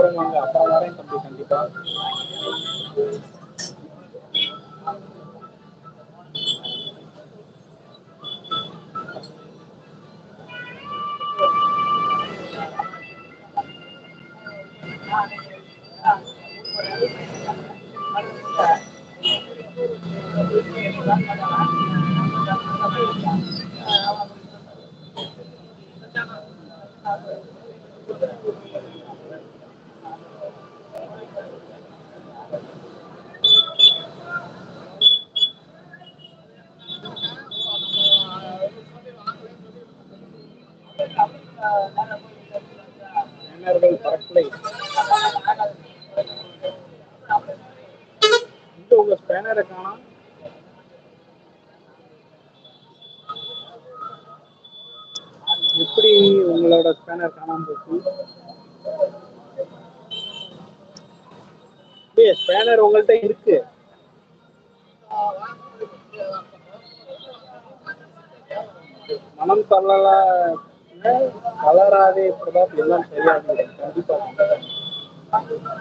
அப்புறம் வாங்க அப்புறம் வரேன் தம்பி கண்டிப்பா பேனர்கள் பறக்கலை இங்க உங்க ஸ்பேனரை காணோம் எப்படி உங்களோட ஸ்பேனர் காணாம போச்சு? ஸ்பேனர் உங்கள்ட்ட இருக்கு. மனம் தள்ளல கலராதே இப்படிதான் எல்லாம் தெரியாது. கண்டிப்பா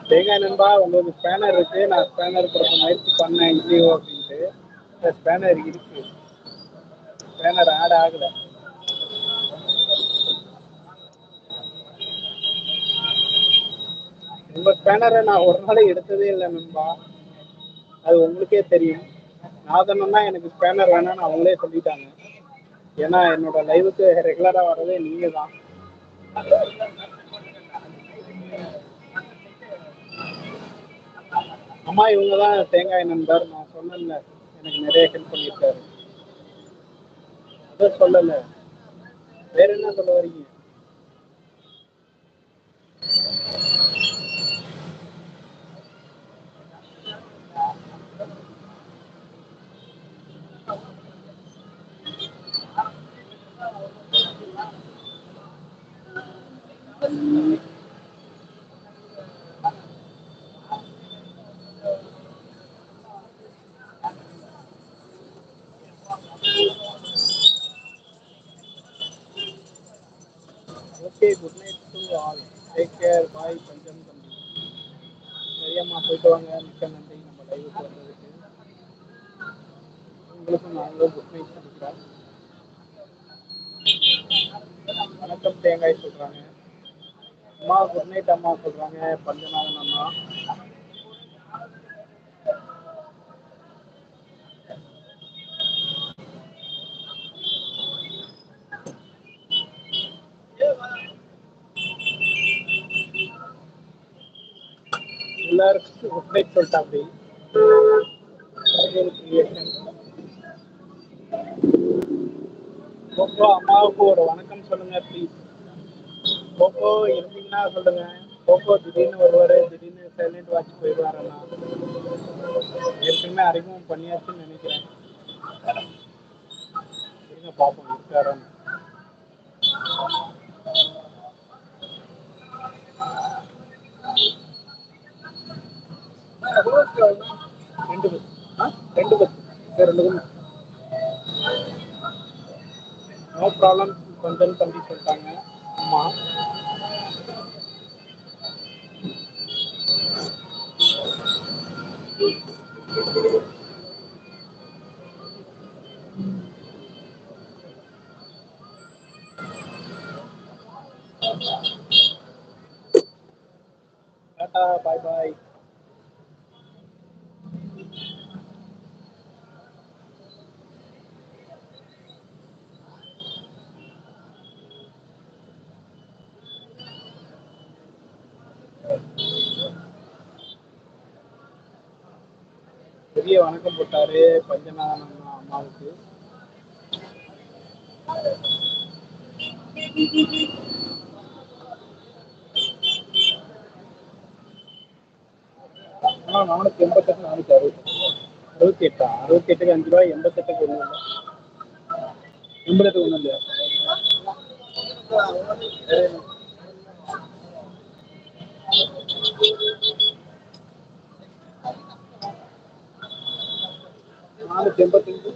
தேங்காய் நண்பா உங்களுக்கு ஸ்பேனர் இருக்கு. நான் ஸ்பேனர் கொடுக்க முயற்சி பண்ணேன் இல்லையோ அப்படின்ட்டு. ஸ்பேனர் இருக்கு. ஸ்பேனர் ஆட் ஆகல. உங்க ஸ்பேனரை நான் ஒரு நாள் எடுத்ததே இல்லை நண்பா. அது உங்களுக்கே தெரியும். நாதனம்னா எனக்கு ஸ்பேனர் வேணாம்னு அவங்களே சொல்லிட்டாங்க. ஏன்னா என்னோட லைவுக்கு ரெகுலரா வர்றதே நீங்க தான். அம்மா இவங்க தான் தேங்காய் நண்பர். நான் சொன்னேன்ல எனக்கு நிறைய ஹெல்ப் பண்ணியிருக்காரு. அதை சொல்லல. வேற என்ன சொல்ல வரீங்க? Okay good night to all take care bye பஞ்சம் தம்பி சரியம்மா. போயிட்டு வாங்க. மிக்க நன்றி. நம்ம லைவுக்கு வந்ததுக்கு. உங்களுக்கும் நாங்களும் குட் நைட் சொல்லிக்கிறோம். வணக்கம் தேங்காய் சொல்றாங்க. அம்மா குட் நைட் அம்மா சொல்றாங்க. பஞ்சநாதன் அம்மா. எல்லாருக்கும் குட் நைட் சொல்லிட்டா அப்படி அம்மாவுக்கு ஒரு வணக்கம் சொல்லுங்க ப்ளீஸ் போப்போ இருந்தீங்கன்னா சொல்லுங்க. போப்போ திடீர்னு வருவாரு திடீர்னு சைலண்ட் வாட்ச் போயிடுவாரண்ணா ஏற்கனவே அறிமுகம் பண்ணியாச்சுன்னு நினைக்கிறேன். பார்ப்போம் இருக்காரான்னு. ரெண்டு பஸ் ரெண்டு நோ ப்ராப்ளம் கொஞ்சம் தம்பி சொல்லிட்டாங்க அம்மா டாடா பாய் பாய் பெரிய வணக்கம் போட்டாரு பஞ்சநாதன் அம்மாவுக்கு. ஆனா நானூத்தி எண்பத்தெட்டு நானூத்தி அறுபது. அறுபத்தி எட்டா அறுபத்தி எட்டுக்கு அஞ்சு ரூபாய் எண்பத்தெட்டுக்கு ஒண்ணு இல்லை. எண்பத்தெட்டுக்கு ஒண்ணு இல்லையா? ada jembatan itu